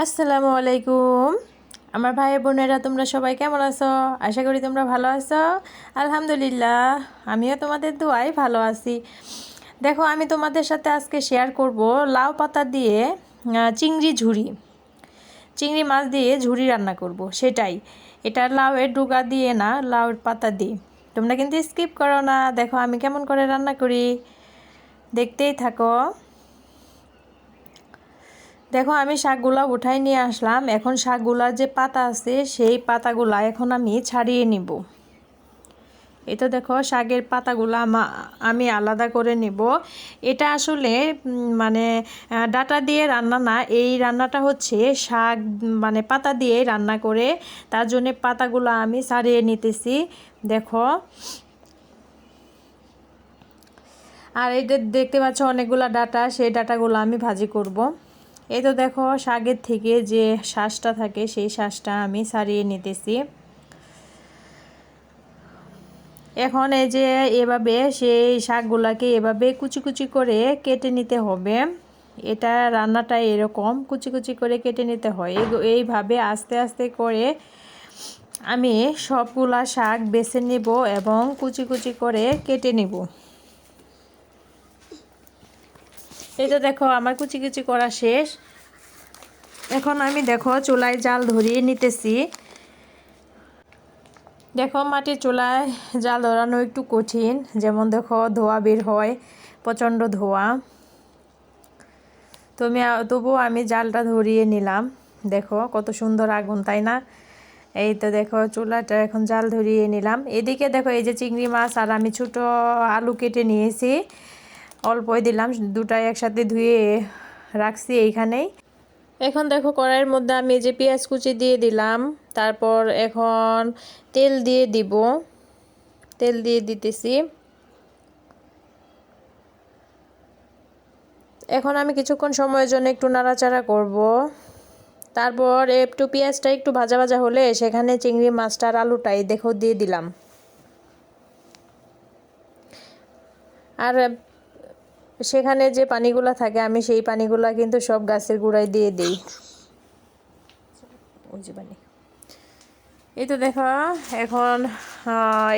আসসালামু আলাইকুম। আমার ভাই বোনেরা, তোমরা সবাই কেমন আছো? আশা করি তোমরা ভালো আছো। আলহামদুলিল্লাহ, আমিও তোমাদের দোয়াই ভালো আছি। দেখো, আমি তোমাদের সাথে আজকে শেয়ার করব লাউ পাতা দিয়ে চিংড়ি ঝুড়ি চিংড়ি মাছ দিয়ে ঝুড়ি রান্না করব, সেটাই। এটা লাউয়ের ডুগা দিয়ে না, লাউয়ের পাতা দিয়ে। তোমরা কিন্তু স্কিপ করো না। দেখো, আমি কেমন করে রান্না করি। দেখতেই থাকো। দেখো, আমি শাকগুলা উঠাই নিয়ে আসলাম। এখন শাকগুলার যে পাতা আছে, সেই পাতাগুলা এখন আমি ছাড়িয়ে নিব। তো দেখো, শাকের পাতাগুলো আমি আলাদা করে নিব। এটা আসলে মানে ডাটা দিয়ে রান্না না, এই রান্নাটা হচ্ছে শাক মানে পাতা দিয়ে রান্না করে, তার জন্য পাতাগুলো আমি ছাড়িয়ে নিতেছি। দেখো। আর এটা দেখতে পাচ্ছ, অনেকগুলা ডাটা, সেই ডাটাগুলো আমি ভাজি করব। এই তো দেখো, শাকের থেকে যে শ্বাসটা থাকে সেই শ্বাসটা আমি সারিয়ে নিতেছি। এখন এই যে এভাবে সেই শাকগুলাকে এভাবে কুচি কুচি করে কেটে নিতে হবে। এটা রান্নাটা এরকম কুচি কুচি করে কেটে নিতে হয়। এই- এইভাবে আস্তে আস্তে করে আমি সবগুলা শাক বেছে নিব এবং কুচি কুচি করে কেটে নিব। এই তো দেখো, আমার কুচি কুচি করা শেষ। এখন আমি দেখো, চুলায় জাল ধরিয়ে নিতেছি। দেখো, মাটির চুলায় জাল ধরানো একটু কঠিন। যেমন দেখো, ধোয়া বের হয়, প্রচণ্ড ধোয়া। তুমি তবুও আমি জালটা ধরিয়ে নিলাম। দেখো, কত সুন্দর আগুন, তাই না? এই তো দেখো, চুলাটা এখন জাল ধরিয়ে নিলাম। এদিকে দেখো, এই যে চিংড়ি মাছ আর আমি ছোট আলু কেটে নিয়েছি। অল্পই দিলাম, দুটাই একসাথে ধুয়ে রাখছি এইখানেই। এখন দেখো কড়াইয়ের মধ্যে আমি যে পেঁয়াজ কুচি দিয়ে দিলাম, তারপর এখন তেল দিয়ে দিব। তেল দিয়ে দিতেছি। এখন আমি কিছুক্ষণ সময়ের জন্য একটু নাড়াচাড়া করব। তারপর একটু পেঁয়াজটা একটু ভাজা ভাজা হলে সেখানে চিংড়ি মাছটা আর আলুটাই দেখো দিয়ে দিলাম। আর সেখানে যে পানিগুলা থাকে, আমি সেই পানিগুলা কিন্তু সব গাছের গোড়ায় দিয়ে দিই। এই তো দেখো, এখন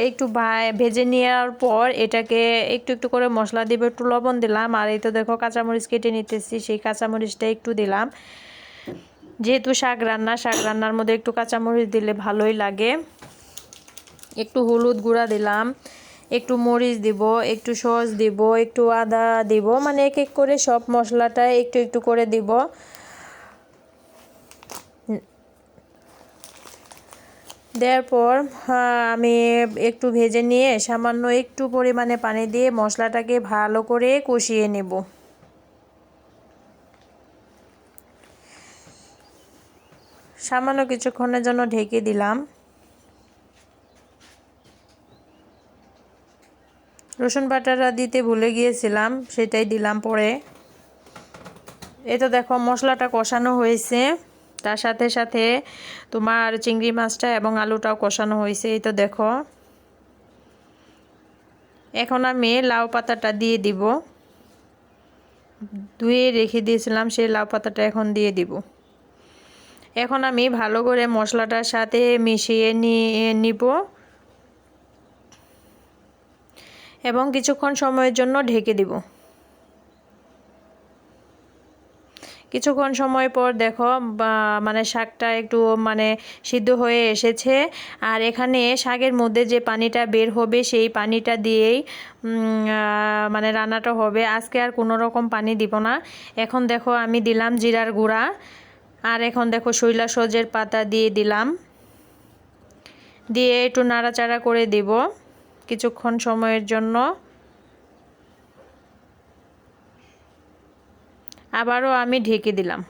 একটু ভেজে নেওয়ার পর এটাকে একটু একটু করে মশলা দিব, একটু লবণ দিলাম। আর এই তো দেখো, কাঁচামরিচ কেটে নিতেছি, সেই কাঁচামরিচটা একটু দিলাম। যেহেতু শাক রান্না, শাক রান্নার মধ্যে একটু কাঁচামরিচ দিলে ভালোই লাগে। একটু হলুদ গুঁড়া দিলাম। একটু মরিচ দিব, একটু সস দিব, একটু আদা দিব মানে এক এক করে সব মশলাটা একটু একটু করে দিব। দেওয়ার পর আমি একটু ভেজে নিয়ে সামান্য একটু পরিমাণে পানি দিয়ে মশলাটাকে ভালো করে কষিয়ে নেব। সামান্য কিছুক্ষণের জন্য ঢেকে দিলাম। রসুন বাটাটা দিতে ভুলে গিয়েছিলাম, সেটাই দিলাম পরে। তো দেখো মশলাটা কষানো হয়েছে। তার সাথে সাথে তোমার চিংড়ি মাছটা এবং আলুটাও কষানো হয়েছে। এই তো দেখো। এখন আমি লাউ পাতাটা দিয়ে দিব। ধুয়ে রেখে দিয়েছিলাম, সেই লাউ পাতাটা এখন দিয়ে দিব। এখন আমি ভালো করে মশলাটার সাথে মিশিয়ে নিয়ে নিব। এবং কিছুক্ষণ সময়ের জন্য ঢেকে দিব। কিছুক্ষণ সময় পর দেখো মানে শাকটা একটু মানে সিদ্ধ হয়ে এসেছে। আর এখানে শাকের মধ্যে যে পানিটা বের হবে, সেই পানিটা দিয়েই মানে রান্নাটা হবে। আজকে আর কোনো রকম পানি দিব না। এখন দেখো আমি দিলাম জিরার গুঁড়া। আর এখন দেখো শৈলা সজের পাতা দিয়ে দিলাম। দিয়ে একটু নাড়াচাড়া করে দিব। কিছুক্ষণ সময়ের জন্য। আবারও আমি ঢেকে দিলাম।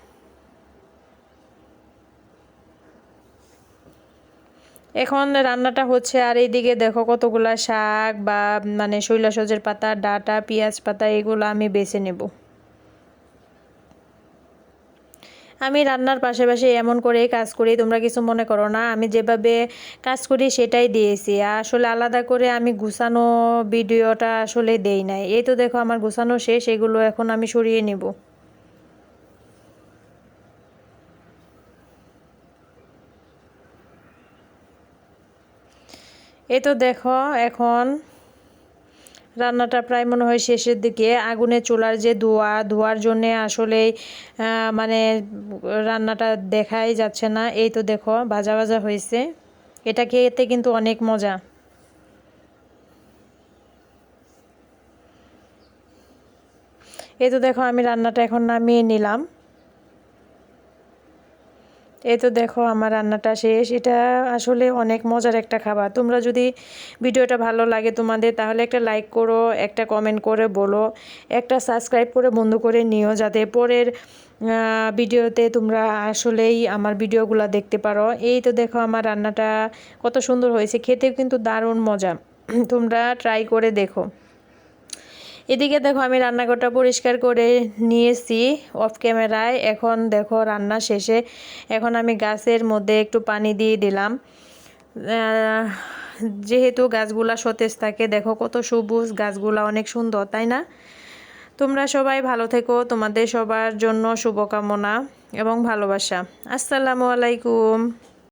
এখন রান্নাটা হচ্ছে, আর এইদিকে দেখো কতগুলা শাক বা মানে শৈলা সজের পাতা, ডাটা, পেঁয়াজ পাতা, এগুলো আমি বেছে নেব। আমি রান্নার পাশাপাশি এমন করে কাজ করি, তোমরা কিছু মনে করো না। আমি যেভাবে কাজ করি সেটাই দিয়েছি। আসলে আলাদা করে আমি গুছানো ভিডিওটা আসলে দেই নাই। এই তো দেখো আমার গুছানো শেষ, এগুলো এখন আমি সরিয়ে নিব। এ তো দেখো এখন রান্নাটা প্রায় মনে হয় শেষের দিকে। আগুনের চুলার যে ধোয়া, ধোয়ার জন্যে আসলে মানে রান্নাটা দেখাই যাচ্ছে না। এই তো দেখো, ভাজা ভাজা হয়েছে। এটা খেতে কিন্তু অনেক মজা। এই তো দেখো, আমি রান্নাটা এখন নামিয়ে নিলাম। এই তো দেখো আমার রান্নাটা শেষ। এটা আসলে অনেক মজার একটা খাবার। তোমরা যদি ভিডিওটা ভালো লাগে তোমাদের, তাহলে একটা লাইক করো, একটা কমেন্ট করে বলো, একটা সাবস্ক্রাইব করে বন্ধ করে নিও, যাতে পরের ভিডিওতে তোমরা আসলেই আমার ভিডিওগুলো দেখতে পারো। এই তো দেখো আমার রান্নাটা কত সুন্দর হয়েছে, খেতেও কিন্তু দারুণ মজা। তোমরা ট্রাই করে দেখো। এদিকে দেখো, আমি রান্নাঘরটা পরিষ্কার করে নিয়েছি অফ ক্যামেরায় এখন দেখো, রান্না শেষে এখন আমি গাছের মধ্যে একটু পানি দিয়ে দিলাম। যেহেতু গাছগুলা সতেজ থাকে, দেখো কত সবুজ গাছগুলা, অনেক সুন্দর, তাই না? তোমরা সবাই ভালো থেকো, তোমাদের সবার জন্য শুভকামনা এবং ভালোবাসা। আসসালামু আলাইকুম।